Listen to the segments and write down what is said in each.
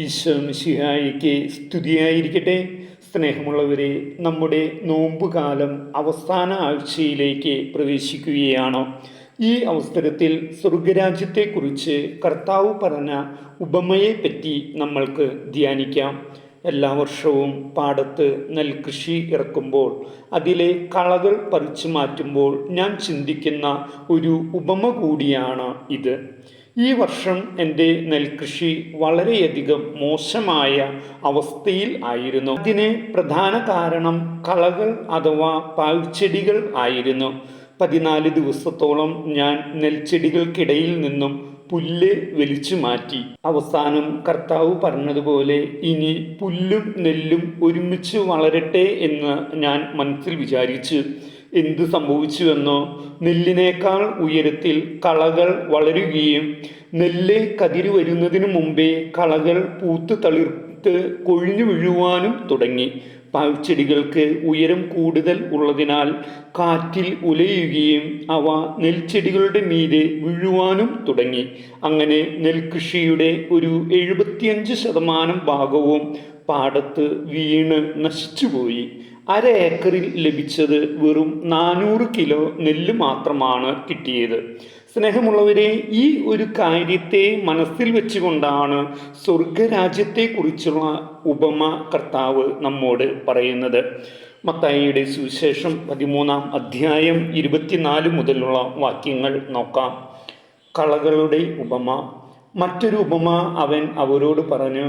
ഈശോ മിശിഹായിക്ക് സ്തുതിയായിരിക്കട്ടെ. സ്നേഹമുള്ളവരെ നമ്മുടെ നോമ്പുകാലം അവസാന ആഴ്ചയിലേക്ക് പ്രവേശിക്കുകയാണ്. ഈ അവസരത്തിൽ സ്വർഗരാജ്യത്തെക്കുറിച്ച് കർത്താവ് പറഞ്ഞ ഉപമയെപ്പറ്റി നമ്മൾക്ക് ധ്യാനിക്കാം. എല്ലാ വർഷവും പാടത്ത് നെൽകൃഷി ഇറക്കുമ്പോൾ അതിലെ കളകൾ പറിച്ചു മാറ്റുമ്പോൾ ഞാൻ ചിന്തിക്കുന്ന ഒരു ഉപമ കൂടിയാണ് ഇത്. ഈ വർഷം എന്റെ നെൽകൃഷി വളരെയധികം മോശമായ അവസ്ഥയിൽ ആയിരുന്നു. അതിന് പ്രധാന കാരണം കളകൾ അഥവാ പാഴ്ചെടികൾ ആയിരുന്നു. പതിനാല് ദിവസത്തോളം ഞാൻ നെൽച്ചെടികൾക്കിടയിൽ നിന്നും പുല്ല് വലിച്ചു മാറ്റി. അവസാനം കർത്താവ് പറഞ്ഞതുപോലെ ഇനി പുല്ലും നെല്ലും ഒരുമിച്ച് വളരട്ടെ എന്ന് ഞാൻ മനസ്സിൽ വിചാരിച്ചു. എന്തു സംഭവിച്ചുവെന്നോ നെല്ലിനേക്കാൾ ഉയരത്തിൽ കളകൾ വളരുകയും നെല്ല് കതിര് വരുന്നതിനു മുമ്പേ കളകൾ പൂത്ത് തളിർത്ത് കൊഴിഞ്ഞു വീഴുവാനും തുടങ്ങി. പാവച്ചെടികൾക്ക് ഉയരം കൂടുതൽ ഉള്ളതിനാൽ കാറ്റിൽ ഉലയുകയും അവ നെൽച്ചെടികളുടെ മീതെ വീഴുവാനും തുടങ്ങി. അങ്ങനെ നെൽകൃഷിയുടെ ഒരു എഴുപത്തിയഞ്ച് ശതമാനം ഭാഗവും പാടത്ത് വീണ് നശിച്ചുപോയി. അര ഏക്കറിൽ ലഭിച്ചത് വെറും നാനൂറ് കിലോ നെല്ല് മാത്രമാണ് കിട്ടിയത്. സ്നേഹമുള്ളവരെ ഈ ഒരു കാര്യത്തെ മനസ്സിൽ വെച്ചുകൊണ്ടാണ് സ്വർഗരാജ്യത്തെക്കുറിച്ചുള്ള ഉപമ കർത്താവ് നമ്മോട് പറയുന്നത്. മത്തായിയുടെ സുവിശേഷം പതിമൂന്നാം അധ്യായം ഇരുപത്തിനാല് മുതലുള്ള വാക്യങ്ങൾ നോക്കാം. കളകളുടെ ഉപമ. മറ്റൊരു ഉപമ അവൻ അവരോട് പറഞ്ഞു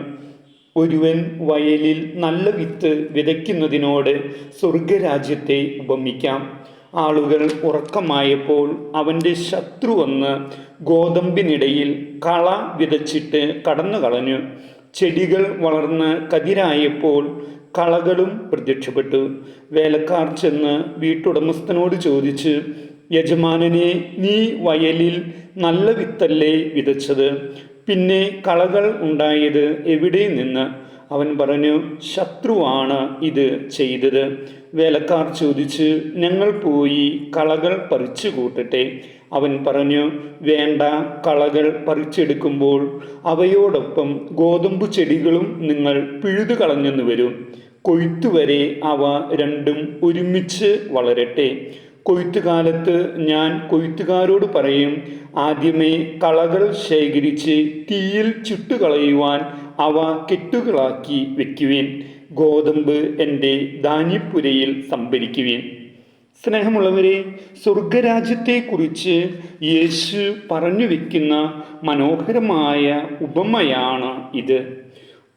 ഒരുവൻ വയലിൽ നല്ല വിത്ത് വിതയ്ക്കുന്നതിനോട് സ്വർഗരാജ്യത്തെ ഉപമിക്കാം. ആളുകൾ ഉറക്കമായപ്പോൾ അവന്റെ ശത്രു വന്ന് ഗോതമ്പിനിടയിൽ കള വിതച്ചിട്ട് കടന്നു കളഞ്ഞു. ചെടികൾ വളർന്ന് കതിരായപ്പോൾ കളകളും പ്രത്യക്ഷപ്പെട്ടു. വേലക്കാർ ചെന്ന് വീട്ടുടമസ്ഥനോട് ചോദിച്ച് യജമാനനെ നീ വയലിൽ നല്ല വിത്തല്ലേ വിതച്ചത്? പിന്നെ കളകൾ ഉണ്ടായത് എവിടെ നിന്ന്? അവൻ പറഞ്ഞു ശത്രുവാണ് ഇത് ചെയ്തത്. വേലക്കാർ ചോദിച്ച് ഞങ്ങൾ പോയി കളകൾ പറിച്ചു കൂട്ടട്ടെ. അവൻ പറഞ്ഞു വേണ്ട കളകൾ പറിച്ചെടുക്കുമ്പോൾ അവയോടൊപ്പം ഗോതമ്പ് ചെടികളും നിങ്ങൾ പിഴുതു കളഞ്ഞെന്ന് വരും. കൊയ്ത്തുവരെ അവ രണ്ടും ഒരുമിച്ച് വളരട്ടെ. കൊയ്ത്തുകാലത്ത് ഞാൻ കൊയ്ത്തുകാരോട് പറയും ആദ്യമേ കളകൾ ശേഖരിച്ച് തീയിൽ ചുട്ടുകളയുവാൻ അവ കെട്ടുകളാക്കി വെക്കുവിൻ. ഗോതമ്പ് എന്റെ ധാന്യപ്പുരയിൽ സംഭരിക്കുവിൻ. സ്നേഹമുള്ളവരെ സ്വർഗരാജ്യത്തെക്കുറിച്ച് യേശു പറഞ്ഞു വെക്കുന്ന മനോഹരമായ ഉപമയാണ് ഇത്.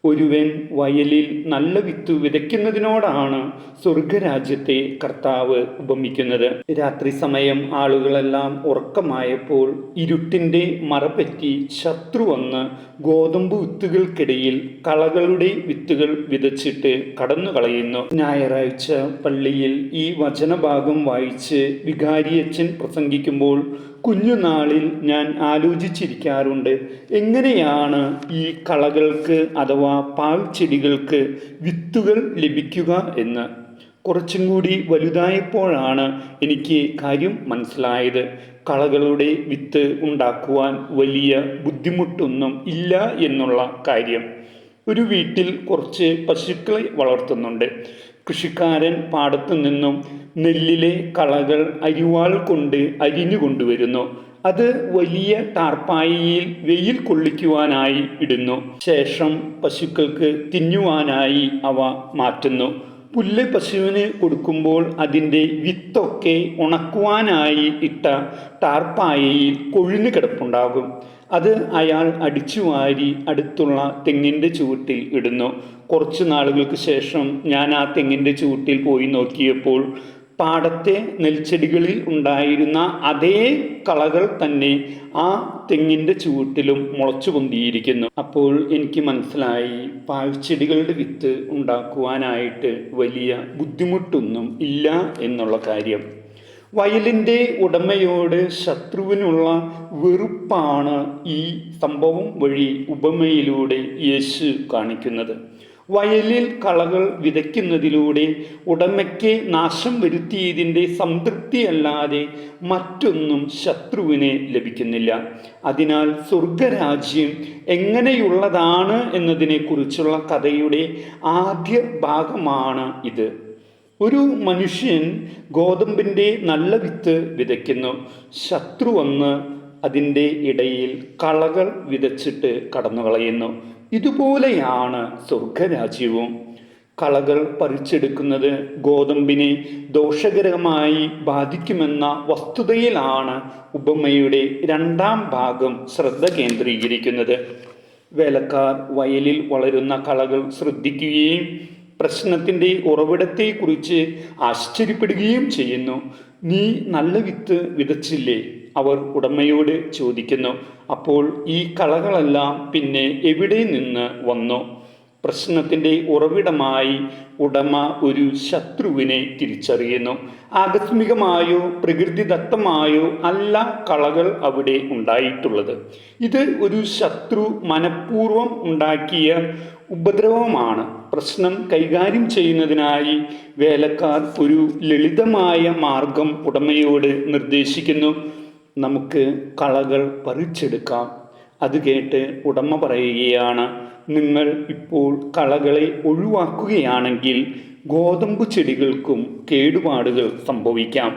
ഒരുവൻ വയലിൽ നല്ല വിത്ത് വിതയ്ക്കുന്നതിനോടാണ് സ്വർഗരാജ്യത്തെ കർത്താവ് ഉപമിക്കുന്നത്. രാത്രി സമയം ആളുകളെല്ലാം ഉറക്കമായപ്പോൾ ഇരുട്ടിന്റെ മറപറ്റി ശത്രു വന്ന് ഗോതമ്പ് വിത്തുകൾക്കിടയിൽ കളകളുടെ വിത്തുകൾ വിതച്ചിട്ട് കടന്നു കളയുന്നു ഞായറാഴ്ച പള്ളിയിൽ ഈ വചനഭാഗം വായിച്ച് വികാരിയച്ഛൻ പ്രസംഗിക്കുമ്പോൾ കുഞ്ഞുനാളിൽ ഞാൻ ആലോചിച്ചിരിക്കാറുണ്ട്. എങ്ങനെയാണ് ഈ കളകൾക്ക് അഥവാ പാഴ്ചെടികൾക്ക് വിത്തുകൾ ലഭിക്കുക എന്ന്. കുറച്ചും കൂടി വലുതായപ്പോഴാണ് എനിക്ക് കാര്യം മനസ്സിലായത്. കളകളുടെ വിത്ത് ഉണ്ടാക്കുവാൻ വലിയ ബുദ്ധിമുട്ടൊന്നും ഇല്ല എന്നുള്ള കാര്യം. ഒരു വീട്ടിൽ കുറച്ച് പശുക്കളെ വളർത്തുന്നുണ്ട്. കൃഷിക്കാരൻ പാടത്തു നിന്നും നെല്ലിലെ കളകൾ അരിവാൾ കൊണ്ട് അരിഞ്ഞു കൊണ്ടുവരുന്നു. അത് വലിയ ടാർപ്പായിയിൽ വെയിൽ കൊള്ളിക്കുവാനായി ഇടുന്നു. ശേഷം പശുക്കൾക്ക് തിന്നുവാനായി അവ മാറ്റുന്നു. പുല്ല് പശുവിന് കൊടുക്കുമ്പോൾ അതിന്റെ വിത്തൊക്കെ ഉണക്കുവാനായി ഇട്ട ടാർപ്പായയിൽ കൊഴിഞ്ഞു കിടപ്പുണ്ടാകും. അത് അയാൾ അടിച്ചു വാരി അടുത്തുള്ള തെങ്ങിന്റെ ചുവട്ടിൽ ഇടുന്നു. കുറച്ച് നാളുകൾക്ക് ശേഷം ഞാൻ ആ തെങ്ങിന്റെ ചുവട്ടിൽ പോയി നോക്കിയപ്പോൾ പാടത്തെ നെൽച്ചെടികളിൽ ഉണ്ടായിരുന്ന അതേ കളകൾ തന്നെ ആ തെങ്ങിന്റെ ചുവട്ടിലും മുളച്ചു പൊന്തിയിരിക്കുന്നു. അപ്പോൾ എനിക്ക് മനസ്സിലായി പാഴ്ചെടികളുടെ വിത്ത് ഉണ്ടാക്കുവാനായിട്ട് വലിയ ബുദ്ധിമുട്ടൊന്നും ഇല്ല എന്നുള്ള കാര്യം. വയലിന്റെ ഉടമയോട് ശത്രുവിനുള്ള വെറുപ്പാണ് ഈ സംഭവം വഴി ഉപമയിലൂടെ യേശു കാണിക്കുന്നത്. വയലിൽ കളകൾ വിതയ്ക്കുന്നതിലൂടെ ഉടമയ്ക്ക് നാശം വരുത്തിയതിന്റെ സംതൃപ്തിയല്ലാതെ മറ്റൊന്നും ശത്രുവിന് ലഭിക്കുന്നില്ല. അതിനാൽ സ്വർഗരാജ്യം എങ്ങനെയുള്ളതാണ് എന്നതിനെക്കുറിച്ചുള്ള കഥയുടെ ആദ്യ ഭാഗമാണ് ഇത്. ഒരു മനുഷ്യൻ ഗോതമ്പിന്റെ നല്ല വിത്ത് വിതയ്ക്കുന്നു. ശത്രു വന്ന് അതിന്റെ ഇടയിൽ കളകൾ വിതച്ചിട്ട് കടന്നു കളയുന്നു ഇതുപോലെയാണ് സ്വർഗരാജ്യവും. കളകൾ പറിച്ചെടുക്കുന്നത് ഗോതമ്പിനെ ദോഷകരമായി ബാധിക്കുമെന്ന വസ്തുതയിലാണ് ഉപമയുടെ രണ്ടാം ഭാഗം ശ്രദ്ധ കേന്ദ്രീകരിക്കുന്നത്. വേലക്കാർ വയലിൽ വളരുന്ന കളകൾ ശ്രദ്ധിക്കുകയും പ്രശ്നത്തിന്റെ ഉറവിടത്തെക്കുറിച്ച് ആശ്ചര്യപ്പെടുകയും ചെയ്യുന്നു. നീ നല്ല വിത്ത് വിതച്ചില്ലേ? അവർ ഉടമയോട് ചോദിക്കുന്നു അപ്പോൾ ഈ കളകളെല്ലാം പിന്നെ എവിടെ നിന്ന് വന്നു? പ്രശ്നത്തിന്റെ ഉറവിടമായി ഉടമ ഒരു ശത്രുവിനെ തിരിച്ചറിയുന്നു. ആകസ്മികമായോ പ്രകൃതിദത്തമായോ അല്ല കളകൾ അവിടെ ഉണ്ടായിട്ടുള്ളത്. ഇത് ഒരു ശത്രു മനഃപൂർവം ഉണ്ടാക്കിയ ഉപദ്രവമാണ്. പ്രശ്നം കൈകാര്യം ചെയ്യുന്നതിനായി വേലക്കാർ ഒരു ലളിതമായ മാർഗം ഉടമയോട് നിർദ്ദേശിക്കുന്നു. നമുക്ക് കളകൾ പറിച്ചെടുക്കാം. അത് കേട്ട് ഉടമ പറയുകയാണ് നിങ്ങൾ ഇപ്പോൾ കളകളെ ഒഴിവാക്കുകയാണെങ്കിൽ ഗോതമ്പ് ചെടികൾക്കും കേടുപാടുകൾ സംഭവിക്കാം.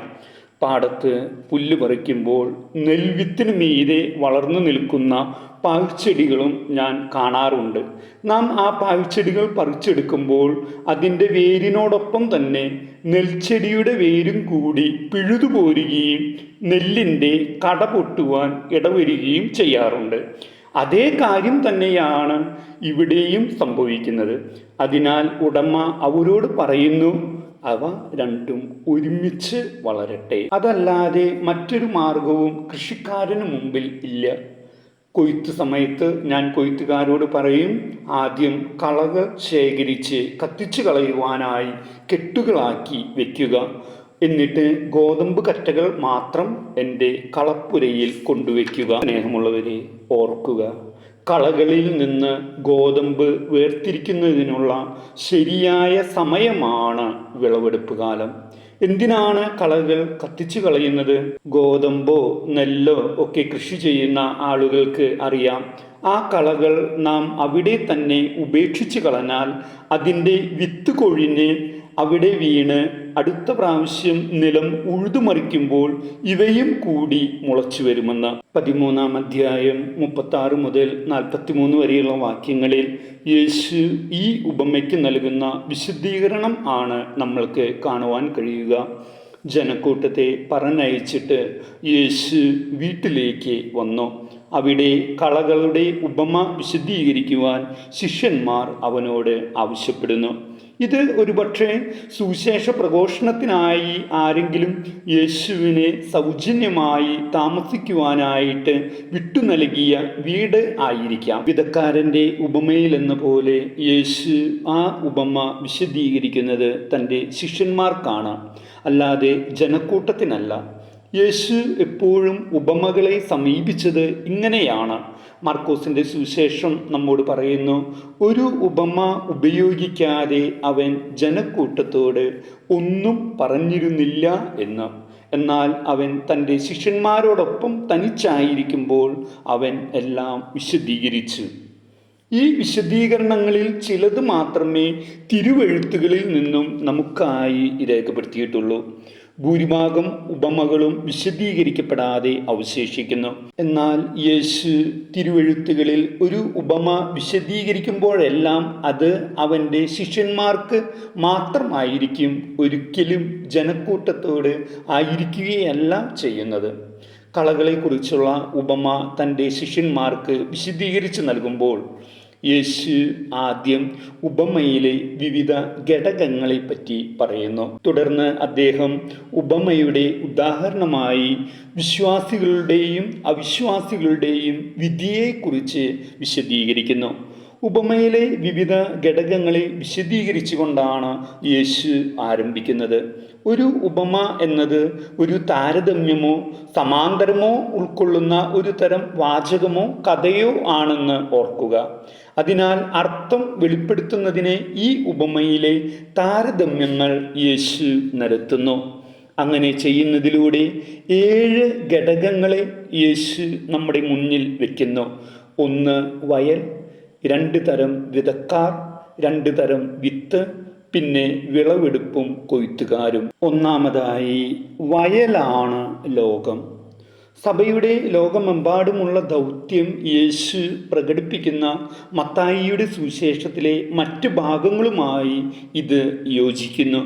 പാടത്ത് പുല്ല് പറിക്കുമ്പോൾ നെൽവിത്തിന് മീതെ വളർന്നു നിൽക്കുന്ന പാഴ്ചെടികളും ഞാൻ കാണാറുണ്ട്. നാം ആ പാഴ്ചെടികൾ പറിച്ചെടുക്കുമ്പോൾ അതിന്റെ വേരിനോടൊപ്പം തന്നെ നെൽച്ചെടിയുടെ വേരും കൂടി പിഴുതുപോരുകയും നെല്ലിന്റെ കട പൊട്ടുവാൻ ഇടവരികയും ചെയ്യാറുണ്ട്. അതേ കാര്യം തന്നെയാണ് ഇവിടെയും സംഭവിക്കുന്നത്. അതിനാൽ ഉടമ അവരോട് പറയുന്നു അവ രണ്ടും ഒരുമിച്ച് വളരട്ടെ. അതല്ലാതെ മറ്റൊരു മാർഗവും കൃഷിക്കാരന് മുമ്പിൽ ഇല്ല. കൊയ്ത്ത് സമയത്ത് ഞാൻ കൊയ്ത്തുകാരോട് പറയും ആദ്യം കളകൾ ശേഖരിച്ച് കത്തിച്ചു കളയുവാനായി കെട്ടുകളാക്കി വെക്കുക. എന്നിട്ട് ഗോതമ്പ് കറ്റകൾ മാത്രം എന്റെ കളപ്പുരയിൽ കൊണ്ടുവയ്ക്കുക. സ്നേഹമുള്ളവരെ ഓർക്കുക. കളകളിൽ നിന്ന് ഗോതമ്പ് വേർതിരിക്കുന്നതിനുള്ള ശരിയായ സമയമാണ് വിളവെടുപ്പ് കാലം. എന്തിനാണ് കളകൾ കത്തിച്ചു കളയുന്നത്? ഗോതമ്പോ നെല്ലോ ഒക്കെ കൃഷി ചെയ്യുന്ന ആളുകൾക്ക് അറിയാം. ആ കളകൾ നാം അവിടെ തന്നെ ഉപേക്ഷിച്ച് കളഞ്ഞാൽ അതിന്റെ വിത്ത് കൊഴിഞ്ഞ് അവിടെ വീണ് അടുത്ത പ്രാവശ്യം നിലം ഉഴുതുമറിക്കുമ്പോൾ ഇവയും കൂടി മുളച്ചു വരുമെന്ന്. പതിമൂന്നാം അധ്യായം മുപ്പത്തി മുതൽ നാൽപ്പത്തിമൂന്ന് വരെയുള്ള വാക്യങ്ങളിൽ യേശു ഈ ഉപമയ്ക്ക് നൽകുന്ന വിശുദ്ധീകരണം ആണ് നമ്മൾക്ക് കാണുവാൻ കഴിയുക. ജനക്കൂട്ടത്തെ പറഞ്ഞയച്ചിട്ട് യേശു വീട്ടിലേക്ക് വന്നു. അവിടെ കളകളുടെ ഉപമ വിശദീകരിക്കുവാൻ ശിഷ്യന്മാർ അവനോട് ആവശ്യപ്പെടുന്നു. ഇത് ഒരുപക്ഷെ സുവിശേഷ പ്രഘോഷണത്തിനായി ആരെങ്കിലും യേശുവിനെ സൗജന്യമായി താമസിക്കുവാനായിട്ട് വിട്ടു നൽകിയ വീട് ആയിരിക്കാം. വിധക്കാരന്റെ ഉപമയിൽ എന്ന പോലെ യേശു ആ ഉപമ വിശദീകരിക്കുന്നത് തന്റെ ശിഷ്യന്മാർക്കാണ്. അല്ലാതെ ജനക്കൂട്ടത്തിനല്ല. യേശു എപ്പോഴും ഉപമകളെ സമീപിച്ചത് ഇങ്ങനെയാണ്. മാർക്കോസിന്റെ സുവിശേഷം നമ്മോട് പറയുന്നു ഒരു ഉപമ ഉപയോഗിക്കാതെ അവൻ ജനക്കൂട്ടത്തോട് ഒന്നും പറഞ്ഞിരുന്നില്ല എന്ന്. എന്നാൽ അവൻ തന്റെ ശിഷ്യന്മാരോടൊപ്പം തനിച്ചായിരിക്കുമ്പോൾ അവൻ എല്ലാം വിശദീകരിച്ചു. ഈ വിശദീകരണങ്ങളിൽ ചിലത് മാത്രമേ തിരുവെഴുത്തുകളിൽ നിന്നും നമുക്കായി രേഖപ്പെടുത്തിയിട്ടുള്ളൂ. ഭൂരിഭാഗം ഉപമകളും വിശദീകരിക്കപ്പെടാതെ അവശേഷിക്കുന്നു. എന്നാൽ യേശു തിരുവെഴുത്തുകളിൽ ഒരു ഉപമ വിശദീകരിക്കുമ്പോഴെല്ലാം അത് അവന്റെ ശിഷ്യന്മാർക്ക് മാത്രമായിരിക്കും ഒരിക്കലും ജനക്കൂട്ടത്തോട് ആയിരിക്കുകയല്ല ചെയ്യുന്നത്. കളകളെക്കുറിച്ചുള്ള ഉപമ തന്റെ ശിഷ്യന്മാർക്ക് വിശദീകരിച്ച് നൽകുമ്പോൾ യേശു ആദ്യം ഉപമയിലെ വിവിധ ഘടകങ്ങളെപ്പറ്റി പറയുന്നു. തുടർന്ന് അദ്ദേഹം ഉപമയുടെ ഉദാഹരണമായി വിശ്വാസികളുടെയും അവിശ്വാസികളുടെയും വിധിയെക്കുറിച്ച് വിശദീകരിക്കുന്നു. ഉപമയിലെ വിവിധ ഘടകങ്ങളെ വിശദീകരിച്ചുകൊണ്ടാണ് യേശു ആരംഭിക്കുന്നത്. ഒരു ഉപമ എന്നത് ഒരു താരതമ്യമോ സമാന്തരമോ ഉൾക്കൊള്ളുന്ന ഒരു തരം വാചകമോ കഥയോ ആണെന്ന് ഓർക്കുക. അതിനാൽ അർത്ഥം വെളിപ്പെടുത്തുന്നതിനെ ഈ ഉപമയിലെ താരതമ്യങ്ങൾ യേശു നിരത്തുന്നു. അങ്ങനെ ചെയ്യുന്നതിലൂടെ ഏഴ് ഘടകങ്ങളെ യേശു നമ്മുടെ മുന്നിൽ വയ്ക്കുന്നു ഒന്ന് വയൽ. രണ്ട് തരം വിതക്കാർ രണ്ട് തരം വിത്ത് പിന്നെ വിളവെടുപ്പും കൊയ്ത്തുകാരും. ഒന്നാമതായി വയലാണ് ലോകം. സഭയുടെ ലോകമെമ്പാടുമുള്ള ദൗത്യം യേശു പ്രകടിപ്പിക്കുന്ന മത്തായിയുടെ സുവിശേഷത്തിലെ മറ്റ് ഭാഗങ്ങളുമായി ഇത് യോജിക്കുന്നു.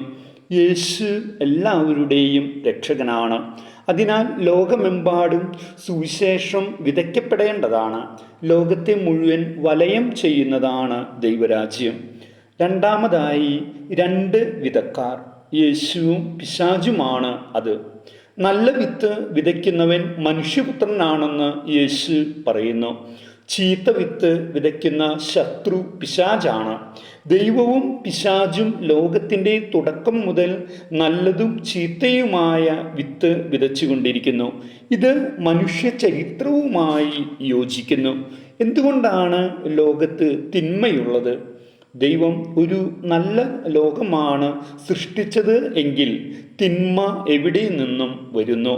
യേശു എല്ലാവരുടെയും രക്ഷകനാണ്. അതിനാൽ ലോകമെമ്പാടും സുവിശേഷം വിതയ്ക്കപ്പെടേണ്ടതാണ്. ലോകത്തെ മുഴുവൻ വലയം ചെയ്യുന്നതാണ് ദൈവരാജ്യം. രണ്ടാമതായി രണ്ട് വിതക്കാർ യേശുവും പിശാചുമാണ് അത്. നല്ല വിത്ത് വിതയ്ക്കുന്നവൻ മനുഷ്യപുത്രനാണെന്ന് യേശു പറയുന്നു. ചീത്ത വിത്ത് വിതയ്ക്കുന്ന ശത്രു പിശാചാണ്. ദൈവവും പിശാചും ലോകത്തിന്റെ തുടക്കം മുതൽ നല്ലതും ചീത്തയുമായ വിത്ത് വിതച്ചുകൊണ്ടിരിക്കുന്നു. ഇത് മനുഷ്യ ചരിത്രവുമായി യോജിക്കുന്നു. എന്തുകൊണ്ടാണ് ലോകത്ത് തിന്മയുള്ളത്? ദൈവം ഒരു നല്ല ലോകമാണ് സൃഷ്ടിച്ചത് എങ്കിൽ തിന്മ എവിടെ നിന്നും വരുന്നു?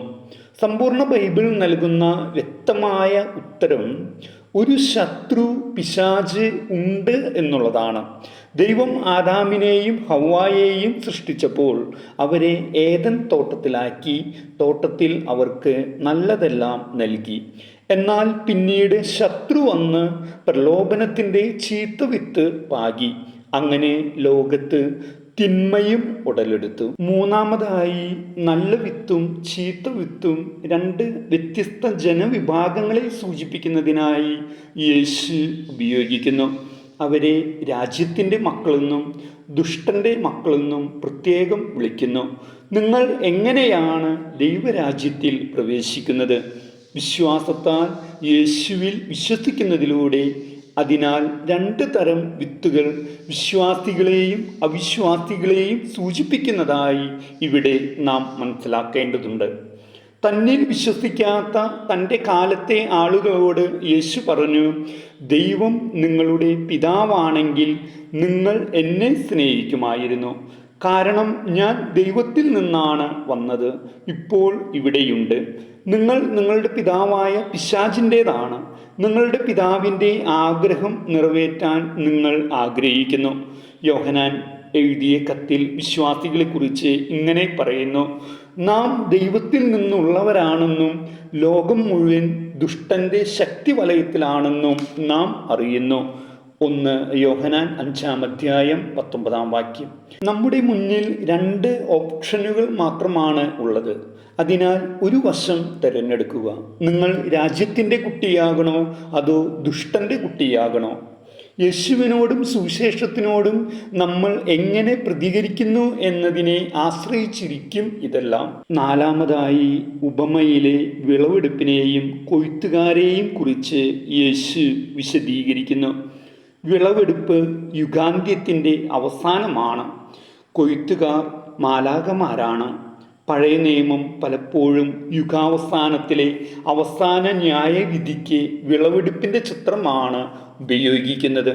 സമ്പൂർണ ബൈബിൾ നൽകുന്ന വ്യക്തമായ ഉത്തരം ഒരു ശത്രു പിശാജ് ഉണ്ട് എന്നുള്ളതാണ്. ദൈവം ആദാമിനെയും ഹവായെയും സൃഷ്ടിച്ചപ്പോൾ അവരെ ഏതൻ തോട്ടത്തിലാക്കി തോട്ടത്തിൽ അവർക്ക് നല്ലതെല്ലാം നൽകി. എന്നാൽ പിന്നീട് ശത്രു വന്ന് പ്രലോഭനത്തിന്റെ ചീത്ത വിത്ത് പാകി. അങ്ങനെ ലോകത്ത് തിന്മയും ഉടലെടുത്തു. മൂന്നാമതായി നല്ല വിത്തും ചീത്ത വിത്തും രണ്ട് വ്യത്യസ്ത ജനവിഭാഗങ്ങളെ സൂചിപ്പിക്കുന്നതിനായി യേശു ഉപയോഗിക്കുന്നു. അവരെ രാജ്യത്തിന്റെ മക്കളെന്നും ദുഷ്ടന്റെ മക്കളെന്നും പ്രത്യേകം വിളിക്കുന്നു. നിങ്ങൾ എങ്ങനെയാണ് ദൈവരാജ്യത്തിൽ പ്രവേശിക്കുന്നത്? വിശ്വാസത്താൽ യേശുവിൽ വിശ്വസിക്കുന്നതിലൂടെ അതിനാൽ രണ്ട് തരം വിത്തുകൾ വിശ്വാസികളെയും അവിശ്വാസികളെയും സൂചിപ്പിക്കുന്നതായി ഇവിടെ നാം മനസ്സിലാക്കേണ്ടതുണ്ട്. തന്നിൽ വിശ്വസിക്കാത്ത തന്റെ കാലത്തെ ആളുകളോട് യേശു പറഞ്ഞു ദൈവം നിങ്ങളുടെ പിതാവാണെങ്കിൽ നിങ്ങൾ എന്നെ സ്നേഹിക്കുമായിരുന്നു. കാരണം ഞാൻ ദൈവത്തിൽ നിന്നാണ് വന്നത്. ഇപ്പോൾ ഇവിടെയുണ്ട്. നിങ്ങൾ നിങ്ങളുടെ പിതാവായ പിശാചിന്റേതാണ്. നിങ്ങളുടെ പിതാവിന്റെ ആഗ്രഹം നിറവേറ്റാൻ നിങ്ങൾ ആഗ്രഹിക്കുന്നു. യോഹനാൻ എഴുതിയ കത്തിൽ വിശ്വാസികളെക്കുറിച്ച് ഇങ്ങനെ പറയുന്നു. നാം ദൈവത്തിൽ നിന്നുള്ളവരാണെന്നും ലോകം മുഴുവൻ ദുഷ്ടന്റെ ശക്തി വലയത്തിലാണെന്നും നാം അറിയുന്നു. ഒന്ന് യോഹനാൻ അഞ്ചാം അധ്യായം പത്തൊമ്പതാം വാക്യം. നമ്മുടെ മുന്നിൽ രണ്ട് ഓപ്ഷനുകൾ മാത്രമാണ് ഉള്ളത്. അതിനാൽ ഒരു വശം തിരഞ്ഞെടുക്കുക. നിങ്ങൾ രാജ്യത്തിന്റെ കുട്ടിയാകണോ? അതോ ദുഷ്ടന്റെ കുട്ടിയാകണോ? യേശുവിനോടും സുവിശേഷത്തിനോടും നമ്മൾ എങ്ങനെ പ്രതികരിക്കുന്നു എന്നതിനെ ആശ്രയിച്ചിരിക്കും ഇതെല്ലാം. നാലാമതായി ഉപമയിലെ വിളവെടുപ്പിനെയും കൊയ്ത്തുകാരെയും കുറിച്ച് യേശു വിശദീകരിക്കുന്നു. വിളവെടുപ്പ് യുഗാന്ത്യത്തിന്റെ അവസാനമാണ്. കൊയ്ത്തുകാർ മാലാകമാരാണ് പഴയ നിയമം പലപ്പോഴും യുഗാവസാനത്തിലെ അവസാന ന്യായവിധിക്ക് വിളവെടുപ്പിന്റെ ചിത്രമാണ് ഉപയോഗിക്കുന്നത്.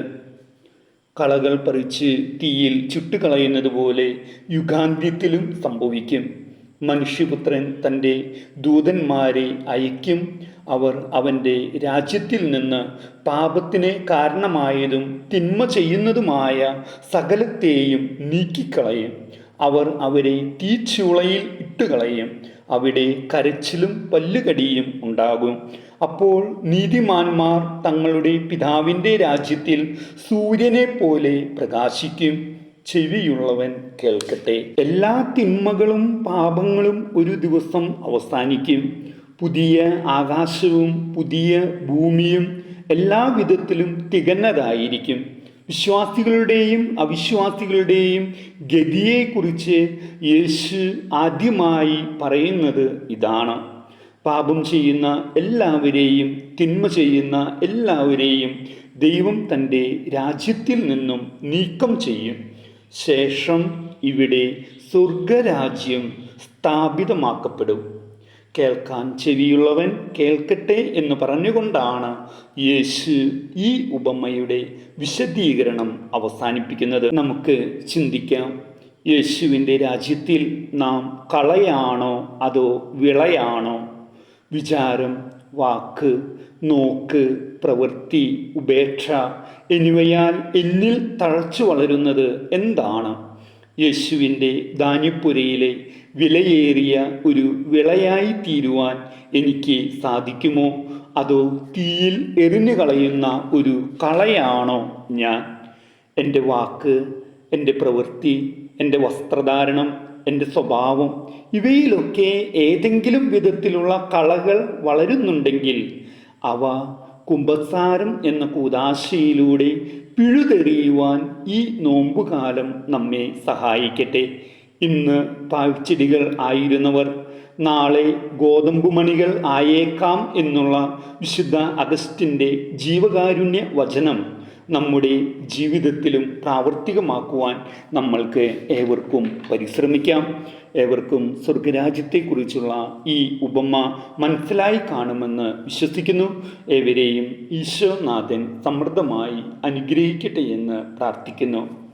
കളകൾ പറിച്ച് തീയിൽ ചുട്ടുകളയുന്നത് പോലെ യുഗാന്ത്യത്തിലും സംഭവിക്കും. മനുഷ്യപുത്രൻ തന്റെ ദൂതന്മാരെ അയക്കും. അവർ അവന്റെ രാജ്യത്തിൽ നിന്ന് പാപത്തിന് കാരണമായതും തിന്മ ചെയ്യുന്നതുമായ സകലത്തെയും നീക്കിക്കളയും. അവർ അവരെ തീച്ചൂളയിൽ ഇട്ടുകളയും. അവിടെ കരച്ചിലും പല്ലുകടിയും ഉണ്ടാകും. അപ്പോൾ നീതിമാന്മാർ തങ്ങളുടെ പിതാവിന്റെ രാജ്യത്തിൽ സൂര്യനെ പോലെ പ്രകാശിക്കും. ചെവിയുള്ളവൻ കേൾക്കട്ടെ. എല്ലാ തിന്മകളും പാപങ്ങളും ഒരു ദിവസം അവസാനിക്കും. പുതിയ ആകാശവും പുതിയ ഭൂമിയും എല്ലാ വിധത്തിലും തികഞ്ഞതായിരിക്കും. വിശ്വാസികളുടെയും അവിശ്വാസികളുടെയും ഗതിയെക്കുറിച്ച് യേശു ആദ്യമായി പറയുന്നത് ഇതാണ്. പാപം ചെയ്യുന്ന എല്ലാവരെയും തിന്മ ചെയ്യുന്ന എല്ലാവരെയും ദൈവം തന്റെ രാജ്യത്തിൽ നിന്നും നീക്കം ചെയ്യും. ശേഷം ഇവിടെ സ്വർഗരാജ്യം സ്ഥാപിതമാക്കപ്പെടും. കേൾക്കാൻ ചെവിയുള്ളവൻ കേൾക്കട്ടെ എന്ന് പറഞ്ഞുകൊണ്ടാണ് യേശു ഈ ഉപമയുടെ വിശദീകരണം അവസാനിപ്പിക്കുന്നത്. നമുക്ക് ചിന്തിക്കാം യേശുവിന്റെ രാജ്യത്തിൽ നാം കളയാണോ അതോ വിളയാണോ? വിചാരം വാക്ക് നോക്ക് പ്രവൃത്തി ഉപേക്ഷ എന്നിവയാൽ എന്നിൽ തഴച്ചു വളരുന്നത് എന്താണ്? യേശുവിന്റെ ധാന്യപ്പുരയിലെ വിലയേറിയ ഒരു വിളയായി തീരുവാൻ എനിക്ക് സാധിക്കുമോ? അതോ തീയിൽ എറിഞ്ഞു കളയുന്ന ഒരു കളയാണോ ഞാൻ? എന്റെ വാക്ക് എന്റെ പ്രവൃത്തി എന്റെ വസ്ത്രധാരണം എന്റെ സ്വഭാവം ഇവയിലൊക്കെ ഏതെങ്കിലും വിധത്തിലുള്ള കളകൾ വളരുന്നുണ്ടെങ്കിൽ അവ കുംഭസാരം എന്ന കൂതാശയിലൂടെ പിഴുതെറിയുവാൻ ഈ നോമ്പുകാലം നമ്മെ സഹായിക്കട്ടെ. ഇന്ന് പാഴ്ചെടികൾ ആയിരുന്നവർ നാളെ ഗോതമ്പുമണികൾ ആയേക്കാം എന്നുള്ള വിശുദ്ധ അഗസ്റ്റിന്റെ ജീവകാരുണ്യ വചനം നമ്മുടെ ജീവിതത്തിലും പ്രാവർത്തികമാക്കുവാൻ നമ്മൾക്ക് ഏവർക്കും പരിശ്രമിക്കാം. ഏവർക്കും സ്വർഗരാജ്യത്തെക്കുറിച്ചുള്ള ഈ ഉപമ മനസ്സിലായി കാണുമെന്ന് വിശ്വസിക്കുന്നു. ഏവരെയും ഈശോനാഥൻ സമൃദ്ധമായി അനുഗ്രഹിക്കട്ടെ എന്ന് പ്രാർത്ഥിക്കുന്നു.